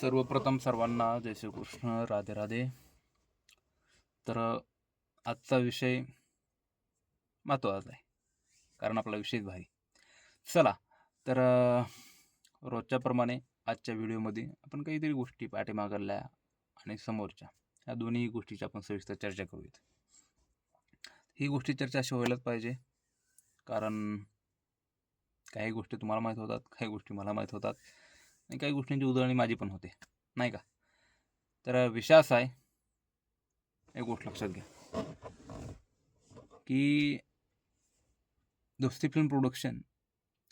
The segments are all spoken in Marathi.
सर्वप्रथम सर्वांना जय श्रीकृष्ण राधे राधे. तर आजचा विषय महत्त्वाचा आहे कारण आपला विषय भारी. चला तर रोजच्याप्रमाणे आजच्या व्हिडिओमध्ये आपण काहीतरी गोष्टी पाठीमागल्या आणि समोरच्या या दोन्ही गोष्टीची आपण सविस्तर चर्चा करूयात. ही गोष्टी चर्चा अशी व्हायलाच पाहिजे कारण काही गोष्टी तुम्हाला माहीत होतात काही गोष्टी मला माहीत होतात. आणि काही गोष्टींची उधळणी माझी पण होते. नाही का? तर विषय असा आहे. एक गोष्ट लक्षात घ्या. की दोस्ती फिल्म प्रोडक्शन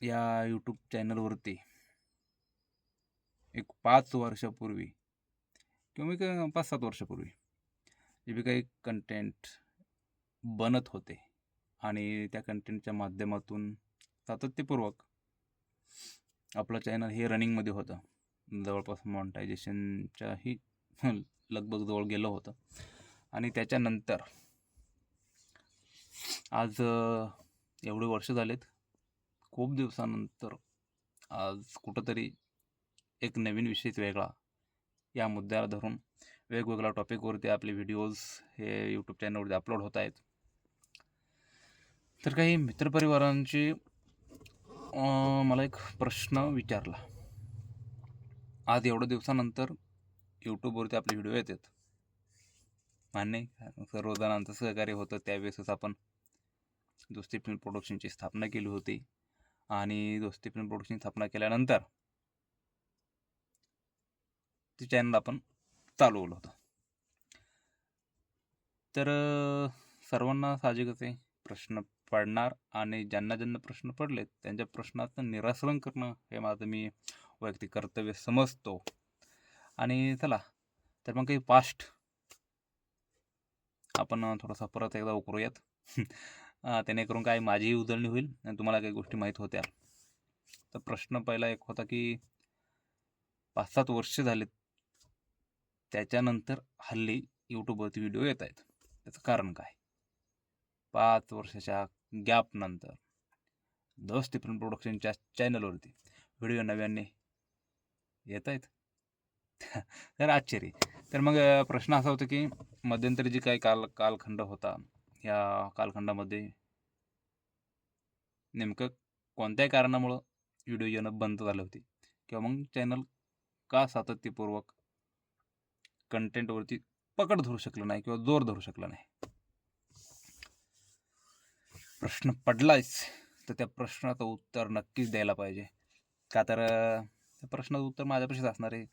या यूट्यूब चॅनलवरती एक पाच वर्षापूर्वी किंवा एक पाच सात वर्षापूर्वी जे बी काही कंटेंट बनत होते आणि त्या कंटेंटच्या माध्यमातून सातत्यपूर्वक आपलं चॅनल हे रनिंगमध्ये होतं. जवळपास मॉनिटायझेशनच्याही लगभग जवळ गेलं होतं. आणि त्याच्यानंतर आज एवढे वर्ष झालेत. खूप दिवसानंतर आज कुठंतरी एक नवीन विषयच वेगळा या मुद्द्याला धरून वेगवेगळ्या टॉपिकवरती आपले व्हिडिओज हे यूट्यूब चॅनलवरती अपलोड होत आहेत. तर काही मित्रपरिवारांची मला एक प्रश्न विचारला. आज एवढ्या दिवसानंतर यूट्यूबवरती आपले व्हिडिओ येतात. मान्य आहे. का? सर्वजणांचं सहकार्य होतं त्यावेळेसच आपण दोस्ती फिल्म प्रोडक्शनची स्थापना केली होती. आणि दोस्ती फिल्म प्रोडक्शन स्थापना केल्यानंतर ते चॅनल आपण चालवलं होतं. तर सर्वांना साहजिकच आहे प्रश्न पडणार आणि ज्यांना ज्यांना प्रश्न पडले त्यांच्या प्रश्नाचं निरासरण करणं हे माझं मी वैयक्तिक कर्तव्य समजतो. आणि चला तर मग काही पास्ट आपण थोडासा परत एकदा उकरूयात. त्याने करून काय माझीही उजळणी होईल आणि तुम्हाला काही गोष्टी माहीत होत्या. तर प्रश्न पहिला एक होता की पाच सात वर्ष झालेत. त्याच्यानंतर हल्ली यूट्यूबवरती व्हिडिओ येत आहेत. त्याचं कारण काय? पाच वर्षाच्या गॅपनंतर दोस्ती फिल्म प्रोडक्शनच्या चॅनलवरती व्हिडिओ नव्याने येत आहेत. तर आश्चर्य. तर मग प्रश्न असा होता की मध्यंतरी जी काही काल कालखंड होता या कालखंडामध्ये नेमकं कोणत्याही कारणामुळं व्हिडिओ येणं बंद झाले होते. किंवा मग चॅनल का सातत्यपूर्वक कंटेंटवरती पकड धरू शकलं नाही किंवा जोर धरू शकलं नाही. प्रश्न पडलाच तर त्या प्रश्नाचं उत्तर नक्कीच द्यायला पाहिजे. का तर त्या प्रश्नाचं उत्तर माझ्यापाशीच असणार आहे.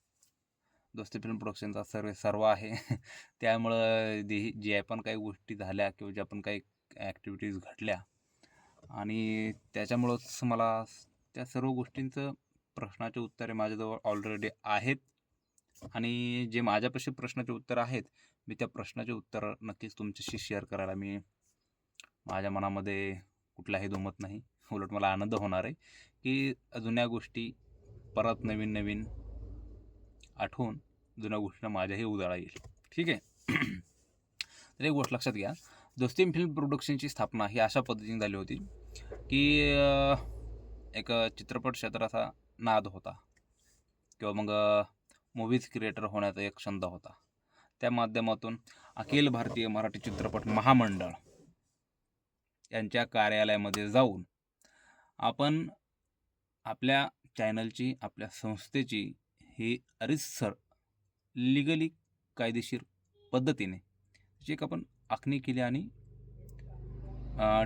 दोस्ती फिल्म प्रोडक्शनचा सर्वे सर्व आहे. त्यामुळं जे जे पण काही गोष्टी झाल्या किंवा ज्या पण काही ॲक्टिव्हिटीज घडल्या आणि त्याच्यामुळंच मला त्या सर्व गोष्टींचं प्रश्नाचे उत्तरे माझ्याजवळ ऑलरेडी आहेत. आणि जे माझ्यापाशी प्रश्नाचे उत्तर आहेत मी त्या प्रश्नाचे उत्तर नक्कीच तुमच्याशी शेअर करायला मी माझ्या मनामध्ये कुठलाही दुमत नाही. उलट मला आनंद होणार आहे की जुन्या गोष्टी परत नवीन नवीन आठवून जुन्या गोष्टींना माझ्याही उजाळा येईल. ठीक आहे? तर एक गोष्ट लक्षात घ्या. दोस्तीम फिल्म प्रोडक्शनची स्थापना ही अशा पद्धतीने झाली होती की एक चित्रपट क्षेत्राचा नाद होता किंवा मग मूवीज क्रिएटर होण्याचा एक छंद होता. त्या माध्यमातून अखिल भारतीय मराठी चित्रपट महामंडळ यांच्या कार्यालयामध्ये जाऊन आपण आपल्या चॅनलची आपल्या संस्थेची ही अरितसर लिगली कायदेशीर पद्धतीने जी एक आपण आखणी केली आणि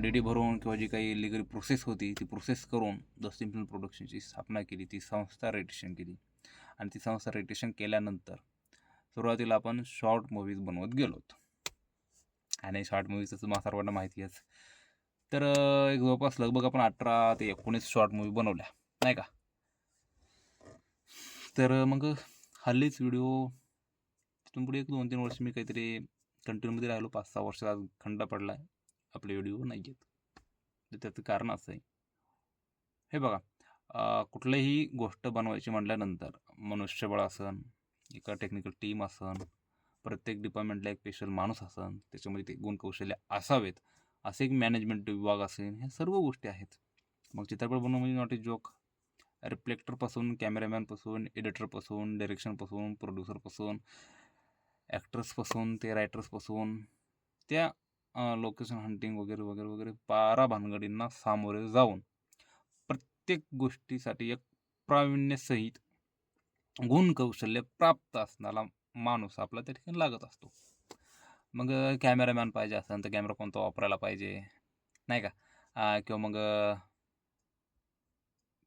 डी डी भरून किंवा जी काही लिगल प्रोसेस होती ती प्रोसेस करून द सिंपल प्रोडक्शनची स्थापना केली ती संस्था रजिस्ट्रेशन केली. आणि ती संस्था रजिस्ट्रेशन केल्यानंतर सुरुवातीला आपण शॉर्ट मूवीज बनवत गेलो आणि शॉर्ट मूवीजचं तुम्हाला सर्वांना माहिती आहेच तर एक जवळपास लगभग आपण अठरा ते एकोणीस शॉर्ट मूवी बनवल्या. नाही का? तर मग हल्लीच व्हिडिओ तिथून पुढे एक दोन तीन वर्ष मी काहीतरी कंटिन्यूमध्ये राहिलो. पाच सहा वर्षाचा आज खंड पडला आहे. आपले व्हिडिओ नाही आहेत तर त्याचं कारण असं आहे. हे बघा कुठलीही गोष्ट बनवायची म्हटल्यानंतर मनुष्यबळ असन एका टेक्निकल टीम असन प्रत्येक डिपार्टमेंटला एक स्पेशल माणूस असन त्याच्यामध्ये ते गुणकौशल्य असावेत. असे एक मॅनेजमेंट विभाग असेल ह्या सर्व गोष्टी आहेत. मग चित्रपट बनवणं म्हणजे नॉट ए जोक रिफ्लेक्टरपासून कॅमेरामॅनपासून एडिटरपासून डिरेक्शनपासून प्रोड्युसरपासून ॲक्टर्सपासून ते रायटर्सपासून त्या लोकेशन हंटिंग वगैरे वगैरे वगैरे पारा भानगडींना सामोरे जाऊन प्रत्येक गोष्टीसाठी एक प्रावीण्यसहित गुण कौशल्य प्राप्त असणारा माणूस आपला त्या ठिकाणी लागत असतो. मग कॅमेरामॅन पाहिजे असेल तर कॅमेरा कोणता वापरायला पाहिजे? नाही का? किंवा मग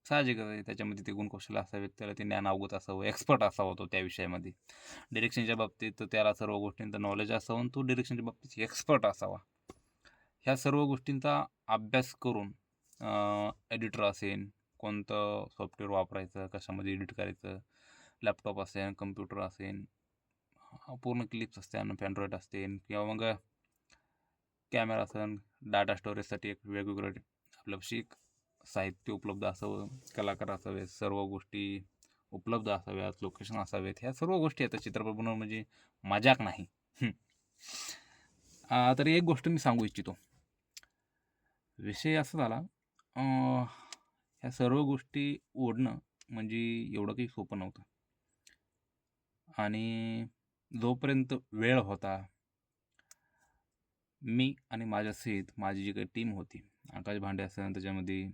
साहजिकच आहे त्याच्यामध्ये ते गुणकौशल्य असावेत त्याला ते ज्ञान अवगत असावं एक्सपर्ट असावा तो त्या विषयामध्ये. डिरेक्शनच्या बाबतीत तर त्याला सर्व गोष्टींचं नॉलेज असावं तो डिरेक्शनच्या बाबतीत एक्सपर्ट असावा. ह्या सर्व गोष्टींचा अभ्यास करून एडिटर असेल कोणतं सॉफ्टवेअर वापरायचं कशामध्ये एडिट करायचं लॅपटॉप असेल कम्प्युटर असेल पूर्ण क्लिप्स असते आणि पॅन्ड्रॉइड असते. किंवा मग कॅमेरा असेल डाटा स्टोरेजसाठी एक वेगवेगळं आपल्यापाशी एक साहित्य उपलब्ध असावं कलाकार असावेत सर्व गोष्टी उपलब्ध असाव्यात लोकेशन असावेत ह्या सर्व गोष्टी आहेत चित्रपट बनवणं म्हणजे मजाक नाही. तर एक गोष्ट मी सांगू इच्छितो. विषय असा झाला ह्या सर्व गोष्टी ओढणं म्हणजे एवढं काही सोपं नव्हतं. आणि जोपर्यंत वेळ होता मी आणि माझ्या सहित माझी जी काही टीम होती आकाश भांडे असेल त्याच्यामध्ये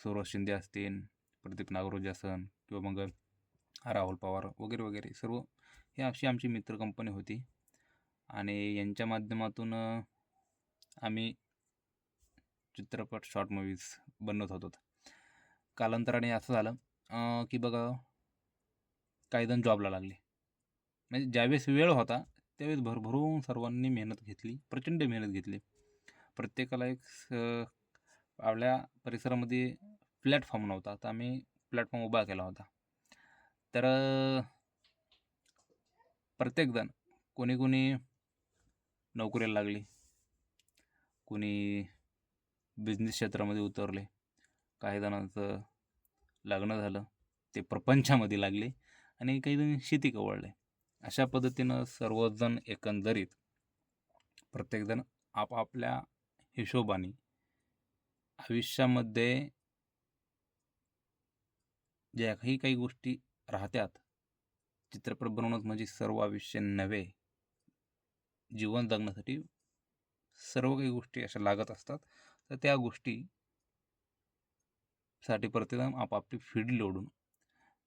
सौरभ शिंदे असतील प्रदीप नागरोजी असन किंवा मग राहुल पवार वगैरे वगैरे सर्व ही अशी आमची मित्र कंपनी होती. आणि यांच्या माध्यमातून आम्ही चित्रपट शॉर्ट मूवीज बनवत होतो. कालांतराने असं झालं की बघा काही जण जॉबला लागले. म्हणजे ज्यावेळेस वेळ होता त्यावेळेस भरभरून सर्वांनी मेहनत घेतली प्रचंड मेहनत घेतली. प्रत्येकाला एक स- आपल्या परिसरामध्ये प्लॅटफॉर्म नव्हता तर आम्ही प्लॅटफॉर्म उभा केला होता. तर प्रत्येकजण कोणी कोणी नोकरीला लागली कोणी बिझनेस क्षेत्रामध्ये उतरले काही जणांचं लग्न झालं ते प्रपंचामध्ये लागले आणि काही जण शेती कवळले अशा पद्धतीनं सर्वजण एकंदरीत प्रत्येकजण आपापल्या हिशोबाने आयुष्यामध्ये ज्या काही काही गोष्टी राहत्यात चित्रपट बनवणं म्हणजे सर्व आयुष्य नव्हे. जीवन जगण्यासाठी सर्व काही गोष्टी अशा लागत असतात. तर त्या गोष्टी साठी प्रत्येकजण आपापली फील्ड निवडून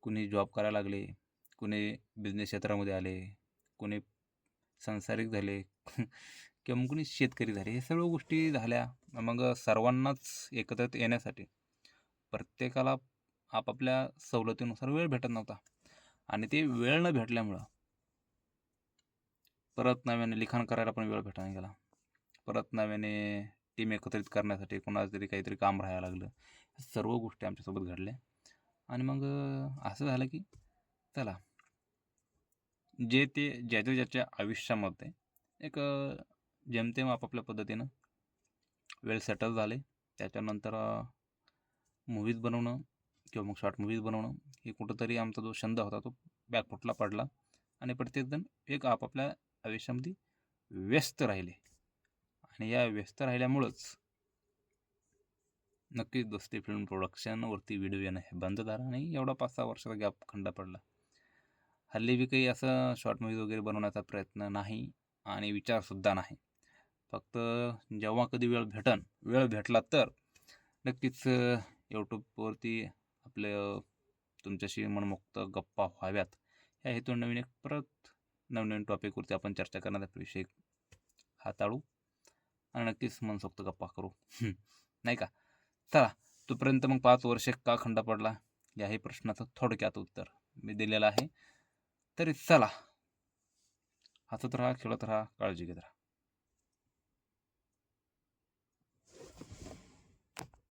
कुणी जॉब करायला लागले कुणी बिझनेस क्षेत्रामध्ये आले कुणी संसारिक झाले किंवा मग कुणी शेतकरी झाले हे सर्व गोष्टी झाल्या. मग सर्वांनाच एकत्रित येण्यासाठी प्रत्येकाला आपापल्या सवलतीनुसार वेळ भेटत नव्हता. आणि ते वेळ न भेटल्यामुळं परत नव्याने लिखाण करायला पण वेळ भेटायला गेला. परत नव्याने टीम एकत्रित करण्यासाठी कोणाचं तरी काहीतरी काम राहायला लागलं. सर्व गोष्टी आमच्यासोबत घडल्या. आणि मग असं झालं की चला जे ते ज्याच्या ज्याच्या आयुष्यामध्ये एक जेमतेम आपापल्या पद्धतीनं वेळ सेटल झाले. त्याच्यानंतर मूवीज बनवणं किंवा मग शॉर्ट मूवीज बनवणं हे कुठंतरी आमचा जो छंद होता तो बॅकफुटला पडला आणि प्रत्येकजण एक आपापल्या आयुष्यामध्ये व्यस्त राहिले. आणि या व्यस्त राहिल्यामुळंच नक्कीच दोस्ती फिल्म प्रोडक्शनवरती व्हिडिओ येणं हे बंद झालं आणि एवढा पाच सहा वर्षाचा गॅप खंड पडला. हल्ली बी काही असं शॉर्ट मूवीज वगैरे बनवण्याचा प्रयत्न नाही आणि विचारसुद्धा नाही. फक्त जेव्हा कधी वेळ भेटन वेळ भेटला तर नक्कीच यूट्यूबवरती आपले तुमच्याशी मनमुक्त गप्पा व्हाव्यात. ह्या हेतून नवीन एक परत नवनवीन टॉपिकवरती आपण चर्चा करण्याचा विषय हाताळू आणि नक्कीच मनसोक्त गप्पा करू. नाही का? चला तोपर्यंत मग पाच वर्षे का खंड पडला? याही प्रश्नाचं थोडक्यात उत्तर मी दिलेलं आहे. तरी चला. हसत राहा खेळत राहा काळजी घेत राहा.